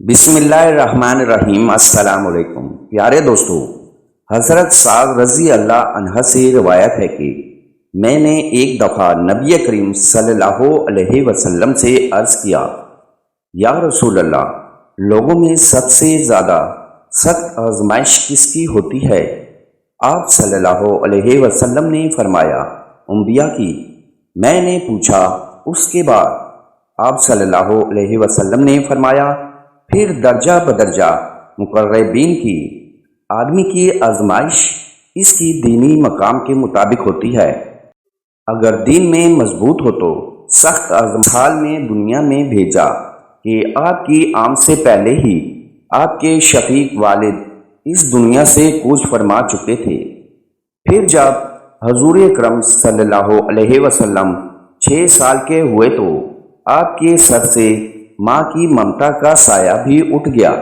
بسم اللہ الرحمن الرحیم، السلام علیکم۔ پیارے دوستو، حضرت سعد رضی اللہ عنہ سے روایت ہے کہ میں نے ایک دفعہ نبی کریم صلی اللہ علیہ وسلم سے عرض کیا، یا رسول اللہ، لوگوں میں سب سے زیادہ سخت آزمائش کس کی ہوتی ہے؟ آپ صلی اللہ علیہ وسلم نے فرمایا، انبیاء کی۔ میں نے پوچھا، اس کے بعد آپ صلی اللہ علیہ وسلم نے فرمایا پھر درجہ بدرجہ مقربین کی آدمی کی آزمائش اس کی دینی مقام کے مطابق ہوتی ہے۔ اگر دین میں مضبوط ہو تو سخت حال میں دنیا میں بھیجا کہ آپ کی آم سے پہلے ہی آپ کے شفیق والد اس دنیا سے کوچ فرما چکے تھے۔ پھر جب حضور اکرم صلی اللہ علیہ وسلم چھ سال کے ہوئے تو آپ کے سر سے ماں کی ممتا کا سایہ بھی اٹھ گیا۔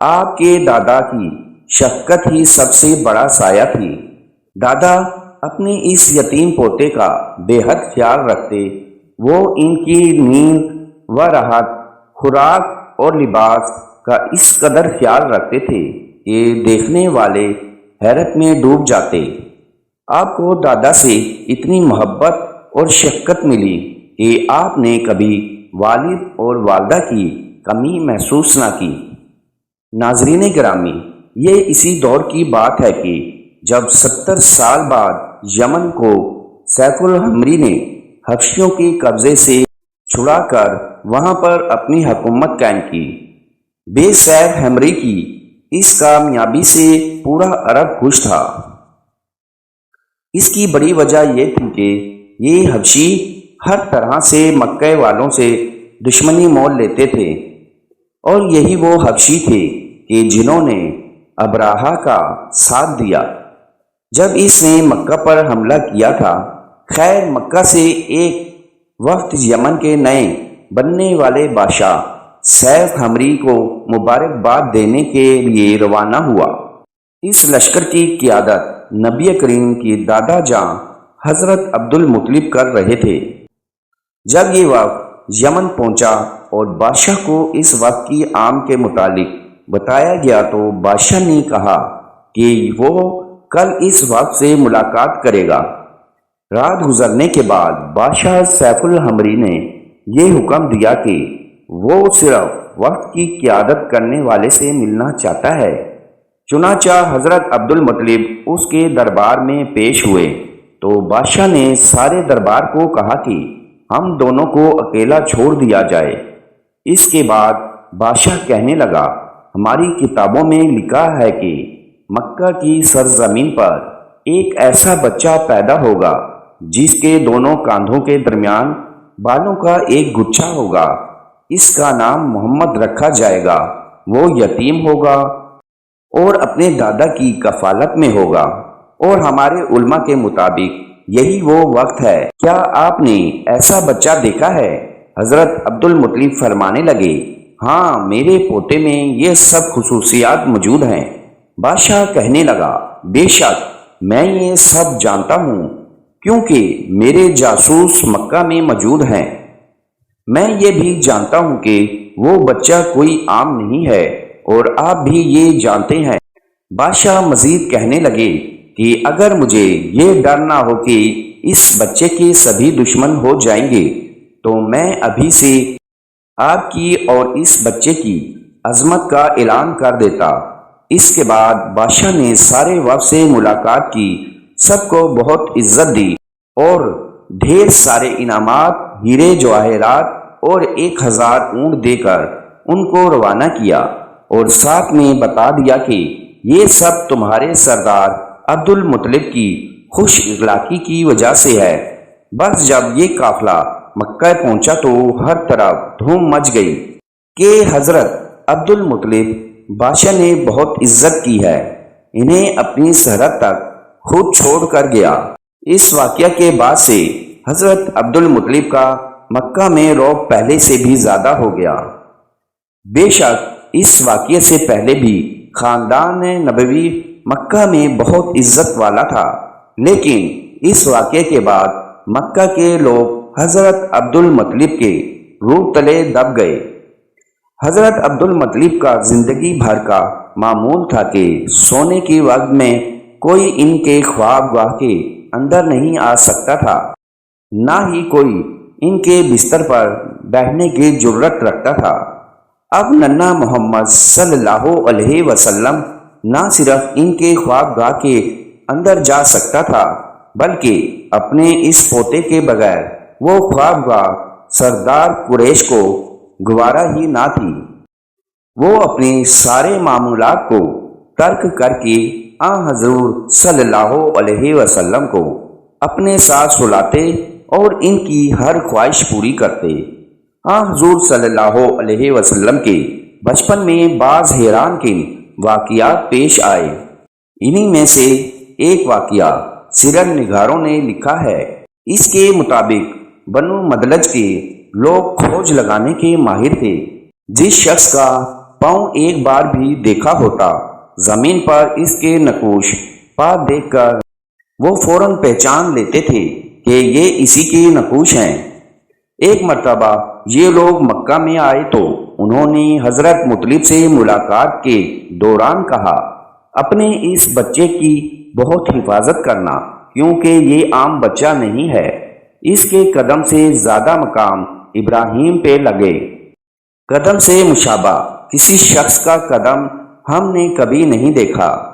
آپ کے دادا کی شفقت ہی سب سے بڑا سایہ تھی۔ دادا اپنے اس یتیم پوتے کا بے حد خیال رکھتے، وہ ان کی نیند و راحت، خوراک اور لباس کا اس قدر خیال رکھتے تھے کہ دیکھنے والے حیرت میں ڈوب جاتے۔ آپ کو دادا سے اتنی محبت اور شفقت ملی کہ آپ نے کبھی والد اور والدہ کی کمی محسوس نہ کی۔ ناظرین گرامی، یہ اسی دور کی بات ہے کہ جب ستر سال بعد یمن کو سیف الحمری نے حفشیوں کے قبضے سے چھڑا کر وہاں پر اپنی حکومت قائم کی۔ بے سیف ہمری کی اس کامیابی سے پورا عرب خوش تھا۔ اس کی بڑی وجہ یہ تھی کہ یہ حبشی ہر طرح سے مکہ والوں سے دشمنی مول لیتے تھے۔ اور یہی وہ حبشی تھے کہ جنہوں نے ابراہا کا ساتھ دیا۔ جب اس نے مکہ پر حملہ کیا تھا، خیر مکہ سے ایک وقت یمن کے نئے بننے والے بادشاہ سیف ہمری کو مبارکباد دینے کے لیے روانہ ہوا۔ اس لشکر کی قیادت نبی کریم کی دادا جاں حضرت عبد المطلب کر رہے تھے۔ جب یہ وقت یمن پہنچا اور بادشاہ کو اس وقت کی عام کے متعلق بتایا گیا تو بادشاہ نے کہا کہ وہ کل اس وقت سے ملاقات کرے گا۔ رات گزرنے کے بعد بادشاہ سیف الحمری نے یہ حکم دیا کہ وہ صرف وقت کی قیادت کرنے والے سے ملنا چاہتا ہے۔ چنانچہ حضرت عبد المطلب اس کے دربار میں پیش ہوئے تو بادشاہ نے سارے دربار کو کہا کہ ہم دونوں کو اکیلا چھوڑ دیا جائے۔ اس کے بعد بادشاہ کہنے لگا، ہماری کتابوں میں لکھا ہے کہ مکہ کی سرزمین پر ایک ایسا بچہ پیدا ہوگا، جس کے دونوں کاندھوں کے درمیان بالوں کا ایک گچھا ہوگا۔ اس کا نام محمد رکھا جائے گا، وہ یتیم ہوگا اور اپنے دادا کی کفالت میں ہوگا اور ہمارے علماء کے مطابق یہی وہ وقت ہے۔ کیا آپ نے ایسا بچہ دیکھا ہے؟ حضرت عبد المطلیف فرمانے لگے ہاں میرے پوتے میں یہ سب خصوصیات موجود ہیں۔ بادشاہ کہنے لگا، بے شک، میں یہ سب جانتا ہوں، کیونکہ میرے جاسوس مکہ میں موجود ہیں۔ میں یہ بھی جانتا ہوں کہ وہ بچہ کوئی عام نہیں ہے اور آپ بھی یہ جانتے ہیں۔ بادشاہ مزید کہنے لگے کہ اگر مجھے یہ ڈر نہ ہو کہ اس بچے کے سبھی دشمن ہو جائیں گے، تو میں ابھی سے آپ کی اور اس بچے کی عظمت کا اعلان کر دیتا۔ اس کے بعد بادشاہ نے سارے وقت سے ملاقات کی، سب کو بہت عزت دی اور ڈھیر سارے انعامات، ہیرے، جواہرات اور ایک ہزار اونٹ دے کر ان کو روانہ کیا اور ساتھ میں بتا دیا کہ یہ سب تمہارے سردار عبد المطلب کی خوش اخلاقی کی وجہ سے ہے۔ بس جب یہ قافلہ مکہ پہنچا تو ہر طرف دھوم مچ گئی کہ حضرت عبد المطلب بادشاہ نے بہت عزت کی ہے۔ انہیں اپنی سرحد تک خود چھوڑ کر گیا۔ اس واقعہ کے بعد سے حضرت عبد المطلب کا مکہ میں روب پہلے سے بھی زیادہ ہو گیا۔ بے شک اس واقعے سے پہلے بھی خاندان نبوی مکہ میں بہت عزت والا تھا۔ لیکن اس واقعے کے بعد مکہ کے لوگ حضرت عبد المطلب کے روح تلے دب گئے۔ حضرت عبد المطلب کا زندگی بھر کا معمول تھا کہ سونے کے وقت میں کوئی ان کے خواب گاہ کے اندر نہیں آ سکتا تھا۔ نہ ہی کوئی ان کے بستر پر بیٹھنے کی جرت رکھتا تھا۔ اب ننا محمد صلی اللہ علیہ وسلم نہ صرف ان کے خواب گاہ کے اندر جا سکتا تھا، بلکہ اپنے اس پوتے کے بغیر وہ خواب گاہ سردار قریش کو گوارا ہی نہ تھی۔ وہ اپنے سارے معمولات کو ترک کر کے آ حضور صلی اللہ علیہ وسلم کو اپنے ساتھ سلاتے اور ان کی ہر خواہش پوری کرتے۔ آ حضور صلی اللہ علیہ وسلم کے بچپن میں بعض حیران کے واقعات پیش آئے۔ انہی میں سے ایک واقعہ سیرت نگاروں نے لکھا ہے۔ اس کے مطابق بنو مدلج کے لوگ کھوج لگانے کے ماہر تھے۔ جس شخص کا پاؤں ایک بار بھی دیکھا ہوتا، زمین پر اس کے نقوش پا دیکھ کر وہ فوراً پہچان لیتے تھے کہ یہ اسی کے نقوش ہیں۔ ایک مرتبہ یہ لوگ مکہ میں آئے تو انہوں نے حضرت مطلب سے ملاقات کے دوران کہا، اپنے اس بچے کی بہت حفاظت کرنا، کیونکہ یہ عام بچہ نہیں ہے۔ اس کے قدم سے زیادہ مقام ابراہیم پہ لگے۔ قدم سے مشابہ کسی شخص کا قدم ہم نے کبھی نہیں دیکھا۔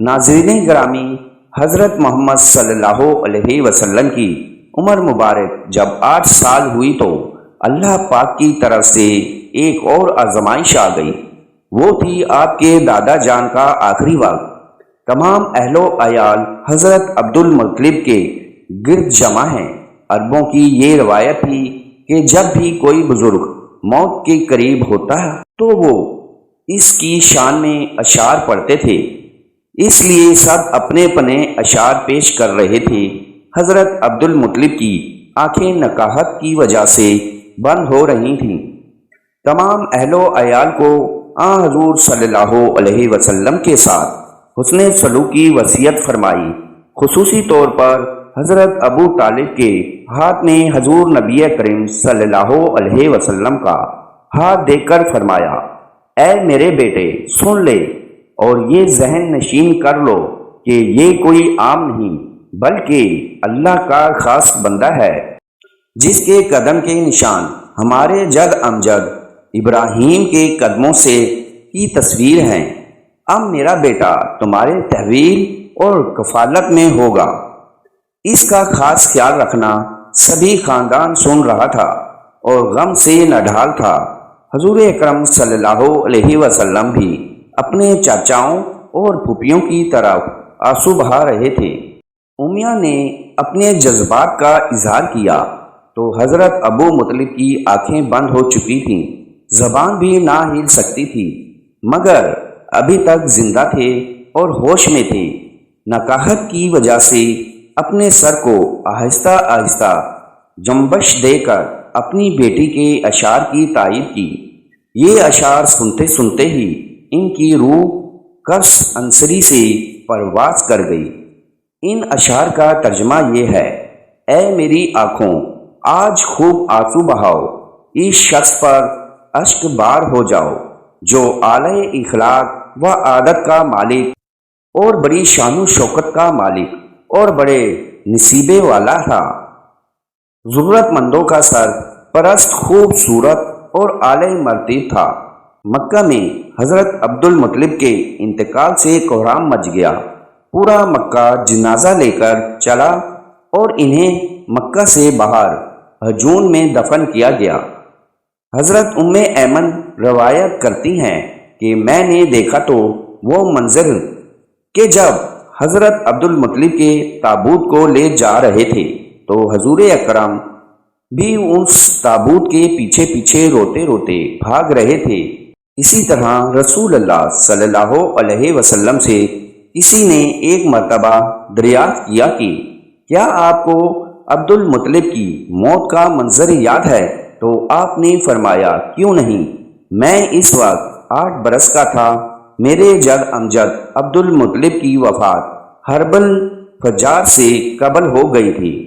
ناظرین گرامی، حضرت محمد صلی اللہ علیہ وسلم کی عمر مبارک جب آٹھ سال ہوئی تو اللہ پاک کی طرف سے ایک اور آزمائش آ گئی۔ وہ تھی آپ کے دادا جان کا آخری وقت تمام اہل و عیال حضرت عبد المطلب کے گرد جمع ہیں۔ عربوں کی یہ روایت تھی کہ جب بھی کوئی بزرگ موت کے قریب ہوتا ہے تو وہ اس کی شان میں اشار پڑھتے تھے۔ اس لیے سب اپنے پنے اشار پیش کر رہے تھے۔ حضرت عبد المطلب کی آنکھیں نکاہت کی وجہ سے بند ہو رہی تھیں۔ تمام اہل و عیال کو آ حضور صلی اللہ علیہ وسلم کے ساتھ حسن سلوک کی وصیت فرمائی۔ خصوصی طور پر حضرت ابو طالب کے ہاتھ میں حضور نبی کریم صلی اللہ علیہ وسلم کا ہاتھ دیکھ کر فرمایا، اے میرے بیٹے، سن لے اور یہ ذہن نشین کر لو کہ یہ کوئی عام نہیں، بلکہ اللہ کا خاص بندہ ہے، جس کے قدم کے نشان ہمارے جد امجد ابراہیم کے قدموں سے کی تصویر ہیں۔ اب میرا بیٹا تمہارے تحویل اور کفالت میں ہوگا۔ اس کا خاص خیال رکھنا سبھی خاندان سن رہا تھا اور غم سے نہ ڈھال تھا۔ حضور اکرم صلی اللہ علیہ وسلم بھی اپنے چاچاؤں اور پھوپھیوں کی طرف آنسو بہا رہے تھے۔ امیہ نے اپنے جذبات کا اظہار کیا تو حضرت ابو مطلب کی آنکھیں بند ہو چکی تھیں۔ زبان بھی نہ ہل سکتی تھی، مگر ابھی تک زندہ تھے اور ہوش میں تھے۔ نکاحت کی وجہ سے اپنے سر کو آہستہ آہستہ جمبش دے کر اپنی بیٹی کے اشعار کی تائید کی۔ یہ اشعار سنتے سنتے ہی ان کی روح کرس انصری سے پرواز کر گئی۔ ان اشعار کا ترجمہ یہ ہے، اے میری آنکھوں، آج خوب آنسو بہاؤ۔ اس شخص پر اشک بار ہو جاؤ، جو اعلی اخلاق و عادت کا مالک اور بڑی شان و شوکت کا مالک اور بڑے نصیبے والا تھا۔ ضرورت مندوں کا سر پرست خوبصورت اور اعلی مرتیب تھا۔ مکہ میں حضرت عبد المطلب کے انتقال سے کوہرام مچ گیا۔ پورا مکہ جنازہ لے کر چلا اور انہیں مکہ سے باہر ہجون میں دفن کیا گیا۔ حضرت ام ایمن روایت کرتی ہیں کہ میں نے دیکھا تو وہ منظر کہ جب حضرت عبد المطلب کے تابوت کو لے جا رہے تھے تو حضور اکرم بھی اس تابوت کے پیچھے پیچھے روتے روتے بھاگ رہے تھے۔ اسی طرح رسول اللہ صلی اللہ علیہ وسلم سے کسی نے ایک مرتبہ دریافت کیا کہ کیا آپ کو عبد المطلب کی موت کا منظر یاد ہے؟ تو آپ نے فرمایا، کیوں نہیں؟ میں اس وقت آٹھ برس کا تھا۔ میرے جد امجد عبد المطلب کی وفات ہربل فجار سے قبل ہو گئی تھی۔